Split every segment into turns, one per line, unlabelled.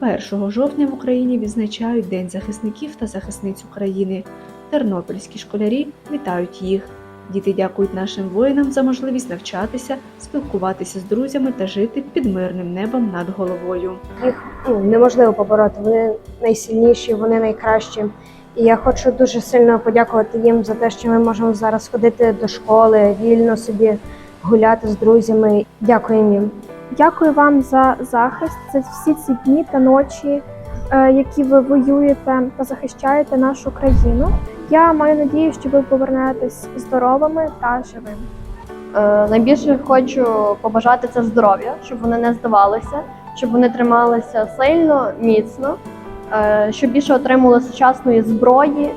1 жовтня в Україні відзначають День захисників та захисниць України. Тернопільські школярі вітають їх. Діти дякують нашим воїнам за можливість навчатися, спілкуватися з друзями та жити під мирним небом над головою.
їх ну, неможливо побороти. Вони найсильніші, вони найкращі. І я хочу дуже сильно подякувати їм за те, що ми можемо зараз ходити до школи, вільно собі гуляти з друзями. Дякую їм.
Дякую вам за захист, за всі ці дні та ночі, е, які ви воюєте та захищаєте нашу країну. Я маю надію, що ви повернетесь здоровими та живими.
Е, Найбільше хочу побажати це здоров'я, щоб вони не здавалися, щоб вони трималися сильно, міцно, е, щоб більше отримали сучасної зброї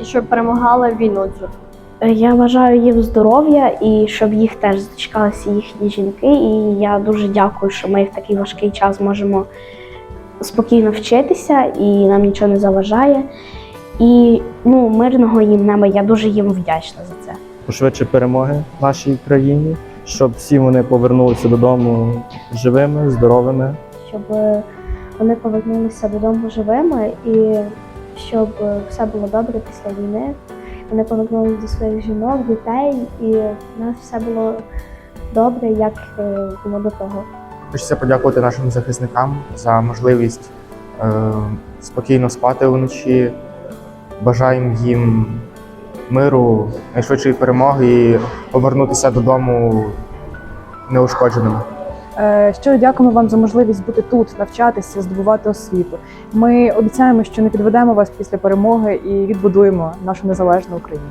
і щоб перемагали війну цю.
Я бажаю їм здоров'я і щоб їх теж зачекалися їхні жінки. І я дуже дякую, що ми в такий важкий час можемо спокійно вчитися і нам нічого не заважає. І ну, мирного їм неба, я дуже їм вдячна за це.
пошвидше перемоги нашій країні, щоб всі вони повернулися додому живими, здоровими.
щоб е, вони повернулися додому живими і щоб е, все було добре після війни. Вони повернулися до своїх жінок, дітей, і в нас все було добре, як е, було до того.
Хочеться подякувати нашим захисникам за можливість е, спокійно спати вночі. Бажаємо їм миру, найшвидшої перемоги і повернутися додому неушкодженими.
Е, Щиро дякуємо вам за можливість бути тут, навчатися, здобувати освіту. Ми обіцяємо, що не підведемо вас після перемоги і відбудуємо нашу незалежну Україну.